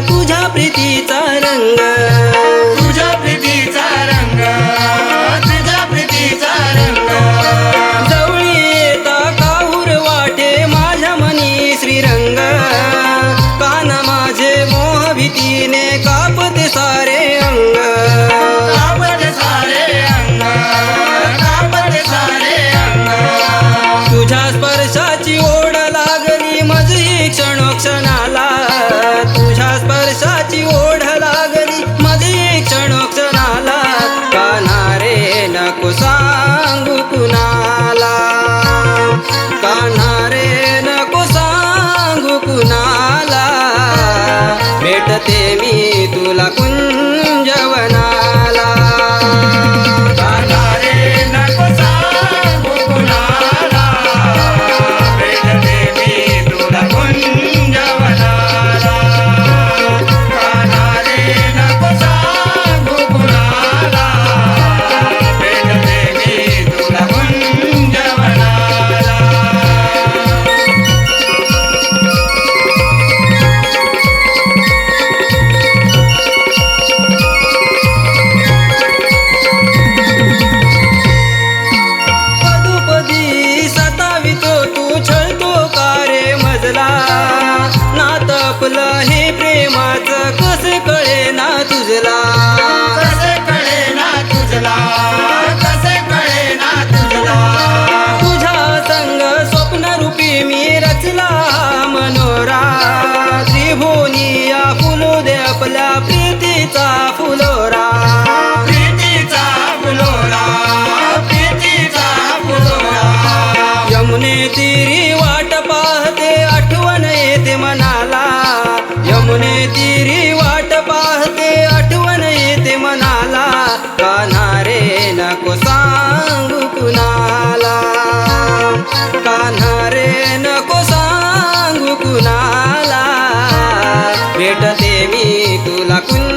तुझ्या प्रीतीचा आपलं हे प्रेमाचं la cuenta.